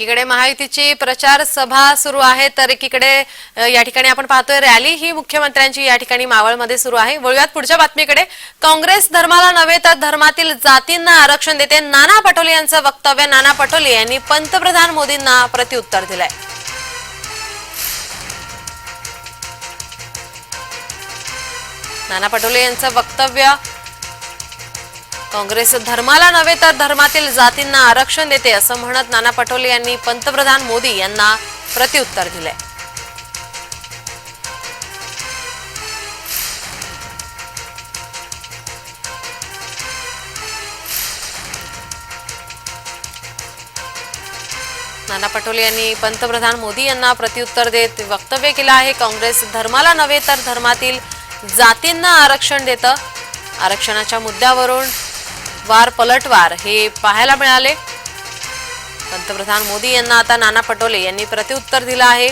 एकीकडे महायुतीची प्रचार सभा सुरू आहे तर एकीकडे या ठिकाणी आपण पाहतोय रॅली ही मुख्यमंत्र्यांची या ठिकाणी मावळमध्ये सुरू आहे. वळूयात पुढच्या बातमीकडे. काँग्रेस धर्माला नव्हे तर धर्मातील जातींना आरक्षण देते. नाना पटोले यांचं वक्तव्य. नाना पटोले यांनी पंतप्रधान मोदींना प्रत्युत्तर दिलंय. नाना पटोले यांचं वक्तव्य काँग्रेस धर्माला नव्हे तर धर्मातील जातींना आरक्षण देते असं म्हणत नाना पटोले यांनी पंतप्रधान मोदी यांना प्रत्युत्तर दिलंय. नाना पटोले यांनी पंतप्रधान मोदी यांना प्रत्युत्तर देत वक्तव्य केलं आहे. काँग्रेस धर्माला नव्हे तर धर्मातील जातींना आरक्षण देतं. आरक्षणाच्या मुद्द्यावरून वार पलटवार हे पाहायला मिळाले. पंतप्रधान मोदी यांना आता नाना पटोले यांनी प्रत्युत्तर दिलं आहे.